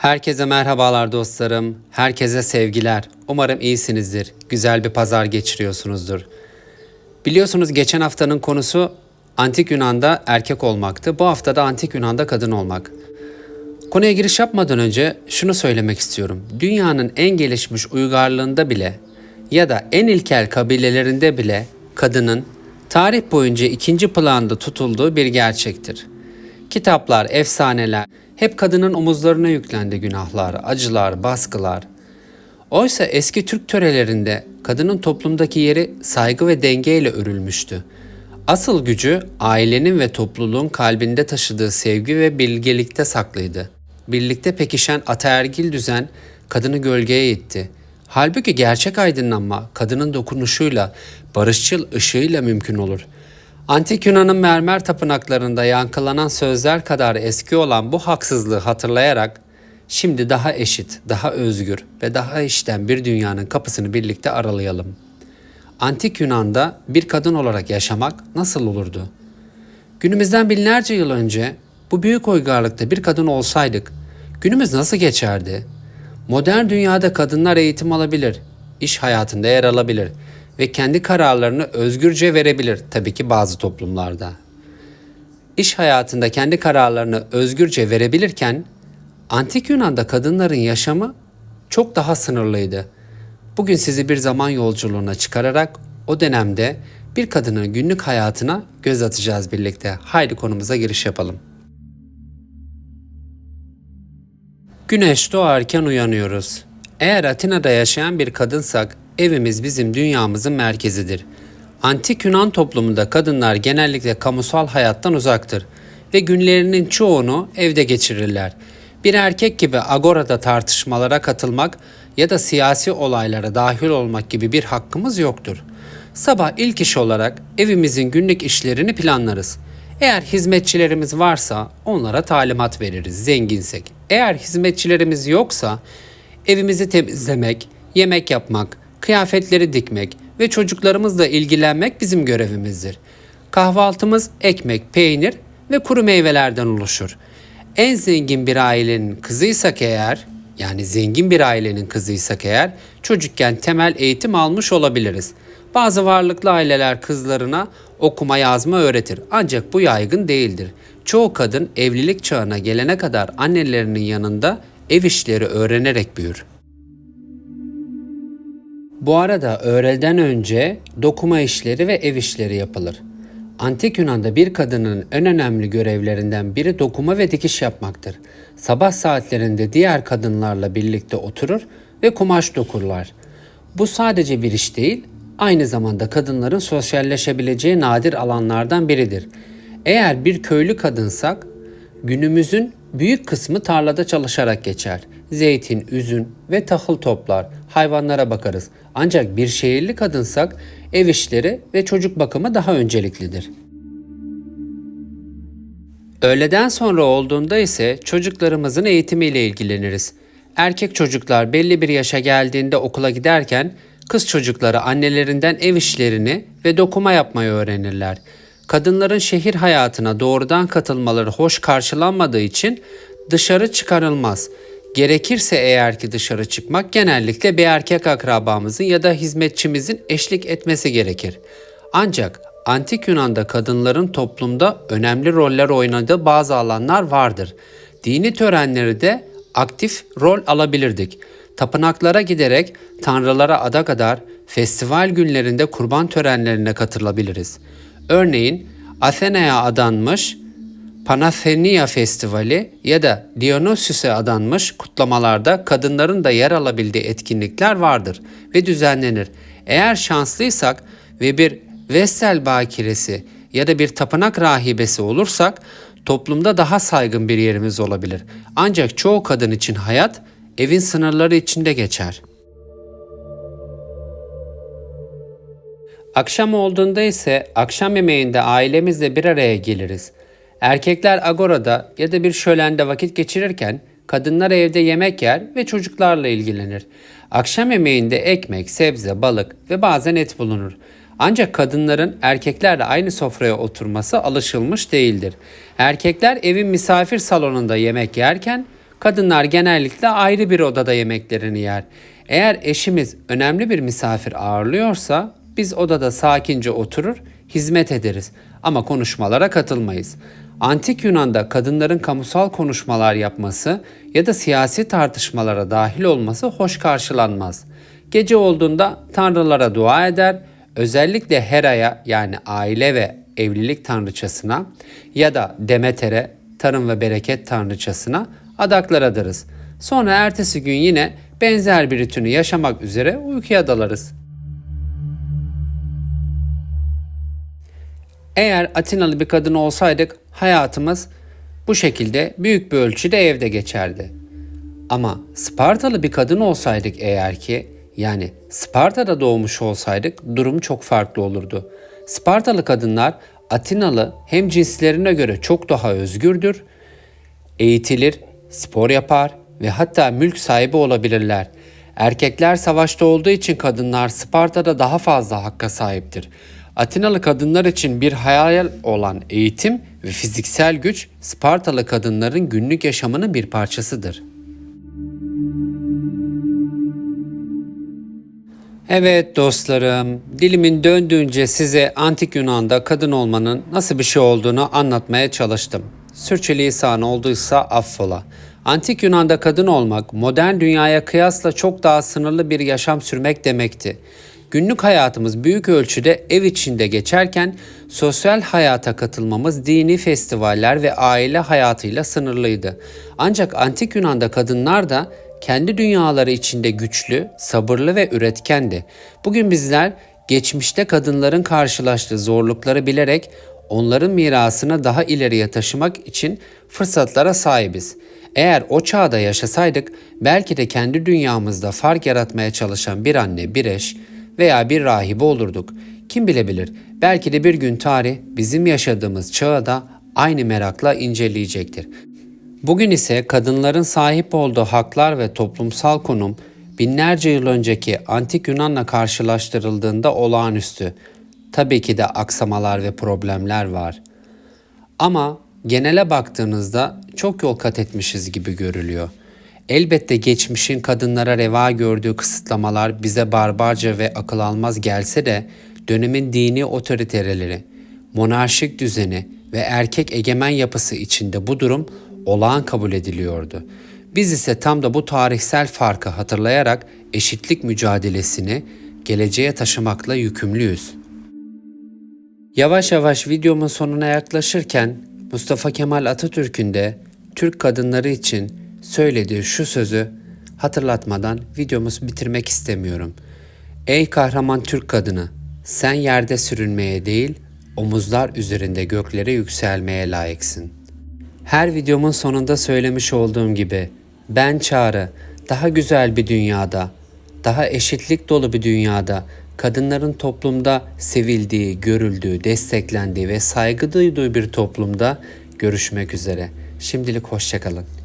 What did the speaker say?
Herkese merhabalar dostlarım. Herkese sevgiler. Umarım iyisinizdir. Güzel bir pazar geçiriyorsunuzdur. Biliyorsunuz geçen haftanın konusu Antik Yunan'da erkek olmaktı. Bu hafta da Antik Yunan'da kadın olmak. Konuya giriş yapmadan önce şunu söylemek istiyorum. Dünyanın en gelişmiş uygarlığında bile ya da en ilkel kabilelerinde bile kadının tarih boyunca ikinci planda tutulduğu bir gerçektir. Kitaplar, efsaneler hep kadının omuzlarına yüklendi günahlar, acılar, baskılar. Oysa eski Türk törelerinde kadının toplumdaki yeri saygı ve dengeyle örülmüştü. Asıl gücü ailenin ve topluluğun kalbinde taşıdığı sevgi ve bilgelikte saklıydı. Birlikte pekişen ataergil düzen kadını gölgeye itti. Halbuki gerçek aydınlanma kadının dokunuşuyla, barışçıl ışığıyla mümkün olur. Antik Yunan'ın mermer tapınaklarında yankılanan sözler kadar eski olan bu haksızlığı hatırlayarak şimdi daha eşit, daha özgür ve daha işten bir dünyanın kapısını birlikte aralayalım. Antik Yunan'da bir kadın olarak yaşamak nasıl olurdu? Günümüzden binlerce yıl önce bu büyük uygarlıkta bir kadın olsaydık günümüz nasıl geçerdi? Modern dünyada kadınlar eğitim alabilir, iş hayatında yer alabilir ve kendi kararlarını özgürce verebilir tabii ki bazı toplumlarda. İş hayatında kendi kararlarını özgürce verebilirken Antik Yunan'da kadınların yaşamı çok daha sınırlıydı. Bugün sizi bir zaman yolculuğuna çıkararak o dönemde bir kadının günlük hayatına göz atacağız birlikte. Haydi konumuza giriş yapalım. Güneş doğarken uyanıyoruz. Eğer Atina'da yaşayan bir kadınsak evimiz bizim dünyamızın merkezidir. Antik Yunan toplumunda kadınlar genellikle kamusal hayattan uzaktır ve günlerinin çoğunu evde geçirirler. Bir erkek gibi agorada tartışmalara katılmak ya da siyasi olaylara dahil olmak gibi bir hakkımız yoktur. Sabah ilk iş olarak evimizin günlük işlerini planlarız. Eğer hizmetçilerimiz varsa onlara talimat veririz zenginsek. Eğer hizmetçilerimiz yoksa evimizi temizlemek, yemek yapmak, kıyafetleri dikmek ve çocuklarımızla ilgilenmek bizim görevimizdir. Kahvaltımız ekmek, peynir ve kuru meyvelerden oluşur. En zengin bir ailenin kızıysak eğer, yani zengin bir ailenin kızıysak eğer çocukken temel eğitim almış olabiliriz. Bazı varlıklı aileler kızlarına okuma yazma öğretir ancak bu yaygın değildir. Çoğu kadın evlilik çağına gelene kadar annelerinin yanında ev işleri öğrenerek büyür. Bu arada öğrelden önce dokuma işleri ve ev işleri yapılır. Antik Yunan'da bir kadının en önemli görevlerinden biri dokuma ve dikiş yapmaktır. Sabah saatlerinde diğer kadınlarla birlikte oturur ve kumaş dokurlar. Bu sadece bir iş değil, aynı zamanda kadınların sosyalleşebileceği nadir alanlardan biridir. Eğer bir köylü kadınsak, günümüzün büyük kısmı tarlada çalışarak geçer. Zeytin, üzüm ve tahıl toplar, hayvanlara bakarız. Ancak bir şehirli kadınsak ev işleri ve çocuk bakımı daha önceliklidir. Öğleden sonra olduğunda ise çocuklarımızın eğitimiyle ilgileniriz. Erkek çocuklar belli bir yaşa geldiğinde okula giderken kız çocukları annelerinden ev işlerini ve dokuma yapmayı öğrenirler. Kadınların şehir hayatına doğrudan katılmaları hoş karşılanmadığı için dışarı çıkarılmaz. Gerekirse eğer ki dışarı çıkmak genellikle bir erkek akrabamızın ya da hizmetçimizin eşlik etmesi gerekir. Ancak Antik Yunan'da kadınların toplumda önemli roller oynadığı bazı alanlar vardır. Dini törenleri de aktif rol alabilirdik. Tapınaklara giderek tanrılara ada kadar festival günlerinde kurban törenlerine katılabiliriz. Örneğin Athena'ya adanmış Panathenia Festivali ya da Dionysus'e adanmış kutlamalarda kadınların da yer alabildiği etkinlikler vardır ve düzenlenir. Eğer şanslıysak ve bir Vestel bakiresi ya da bir tapınak rahibesi olursak toplumda daha saygın bir yerimiz olabilir. Ancak çoğu kadın için hayat evin sınırları içinde geçer. Akşam olduğunda ise akşam yemeğinde ailemizle bir araya geliriz. Erkekler agorada ya da bir şölende vakit geçirirken kadınlar evde yemek yer ve çocuklarla ilgilenir. Akşam yemeğinde ekmek, sebze, balık ve bazen et bulunur. Ancak kadınların erkeklerle aynı sofraya oturması alışılmış değildir. Erkekler evin misafir salonunda yemek yerken Kadınlar genellikle ayrı bir odada yemeklerini yer. Eğer eşimiz önemli bir misafir ağırlıyorsa biz odada sakince oturur, hizmet ederiz ama konuşmalara katılmayız. Antik Yunan'da kadınların kamusal konuşmalar yapması ya da siyasi tartışmalara dahil olması hoş karşılanmaz. Gece olduğunda tanrılara dua eder, özellikle Hera'ya yani aile ve evlilik tanrıçasına ya da Demeter'e tarım ve bereket tanrıçasına adaklar adarız. Sonra ertesi gün yine benzer bir ritünü yaşamak üzere uykuya dalarız. Eğer Atinalı bir kadın olsaydık hayatımız bu şekilde büyük bir ölçüde evde geçerdi. Ama Spartalı bir kadın olsaydık eğer ki yani Sparta'da doğmuş olsaydık durum çok farklı olurdu. Spartalı kadınlar Atinalı hem cinslerine göre çok daha özgürdür, eğitilir, spor yapar ve hatta mülk sahibi olabilirler. Erkekler savaşta olduğu için kadınlar Sparta'da daha fazla hakka sahiptir. Atinalı kadınlar için bir hayal olan eğitim ve fiziksel güç Spartalı kadınların günlük yaşamının bir parçasıdır. Evet dostlarım, dilimin döndüğünce size antik Yunan'da kadın olmanın nasıl bir şey olduğunu anlatmaya çalıştım. Sürçülisan olduysa affola. Antik Yunan'da kadın olmak modern dünyaya kıyasla çok daha sınırlı bir yaşam sürmek demekti. Günlük hayatımız büyük ölçüde ev içinde geçerken sosyal hayata katılmamız dini festivaller ve aile hayatıyla sınırlıydı. Ancak antik Yunan'da kadınlar da kendi dünyaları içinde güçlü, sabırlı ve üretkendi. Bugün bizler geçmişte kadınların karşılaştığı zorlukları bilerek onların mirasını daha ileriye taşımak için fırsatlara sahibiz. Eğer o çağda yaşasaydık belki de kendi dünyamızda fark yaratmaya çalışan bir anne, bir eş veya bir rahibe olurduk. Kim bilebilir belki de bir gün tarih bizim yaşadığımız çağı da aynı merakla inceleyecektir. Bugün ise kadınların sahip olduğu haklar ve toplumsal konum binlerce yıl önceki antik Yunan'la karşılaştırıldığında olağanüstü. Tabii ki de aksamalar ve problemler var. Ama genele baktığınızda çok yol kat etmişiz gibi görülüyor. Elbette geçmişin kadınlara reva gördüğü kısıtlamalar bize barbarca ve akıl almaz gelse de dönemin dini otoritereleri, monarşik düzeni ve erkek egemen yapısı içinde bu durum olağan kabul ediliyordu. Biz ise tam da bu tarihsel farkı hatırlayarak eşitlik mücadelesini geleceğe taşımakla yükümlüyüz. Yavaş yavaş videomun sonuna yaklaşırken Mustafa Kemal Atatürk'ün de Türk kadınları için söylediği şu sözü hatırlatmadan videomuzu bitirmek istemiyorum. Ey kahraman Türk kadını, sen yerde sürünmeye değil, omuzlar üzerinde göklere yükselmeye layıksın. Her videomun sonunda söylemiş olduğum gibi ben Çağrı daha güzel bir dünyada, daha eşitlik dolu bir dünyada kadınların toplumda sevildiği, görüldüğü, desteklendiği ve saygı duyduğu bir toplumda görüşmek üzere. Şimdilik hoşçakalın.